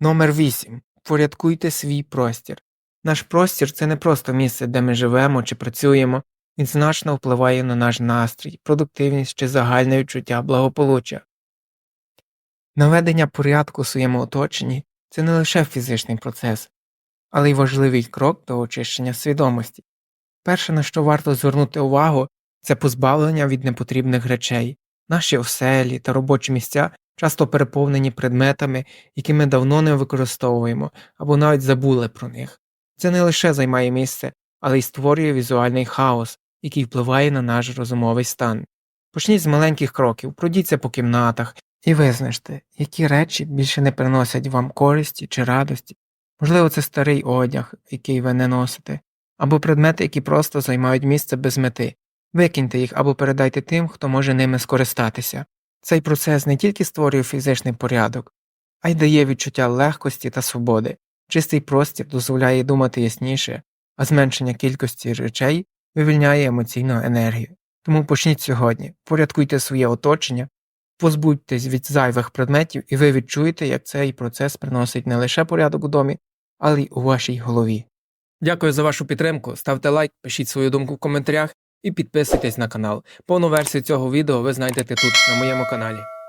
Номер 8. Порядкуйте свій простір. Наш простір це не просто місце, де ми живемо чи працюємо, він значно впливає на наш настрій, продуктивність чи загальне відчуття благополуччя. Наведення порядку у своєму оточенні це не лише фізичний процес, але й важливий крок до очищення свідомості. Перше, на що варто звернути увагу, це позбавлення від непотрібних речей. Наші оселі та робочі місця часто переповнені предметами, які ми давно не використовуємо або навіть забули про них. Це не лише займає місце, але й створює візуальний хаос, який впливає на наш розумовий стан. Почніть з маленьких кроків, пройдіться по кімнатах і визначте, які речі більше не приносять вам користі чи радості. Можливо, це старий одяг, який ви не носите, або предмети, які просто займають місце без мети. Викиньте їх або передайте тим, хто може ними скористатися. Цей процес не тільки створює фізичний порядок, а й дає відчуття легкості та свободи. Чистий простір дозволяє думати ясніше, а зменшення кількості речей вивільняє емоційну енергію. Тому почніть сьогодні, порядкуйте своє оточення, позбудьтесь від зайвих предметів, і ви відчуєте, як цей процес приносить не лише порядок у домі, але й у вашій голові. Дякую за вашу підтримку. Ставте лайк, пишіть свою думку в коментарях і підписуйтесь на канал. Повну версію цього відео ви знайдете тут, на моєму каналі.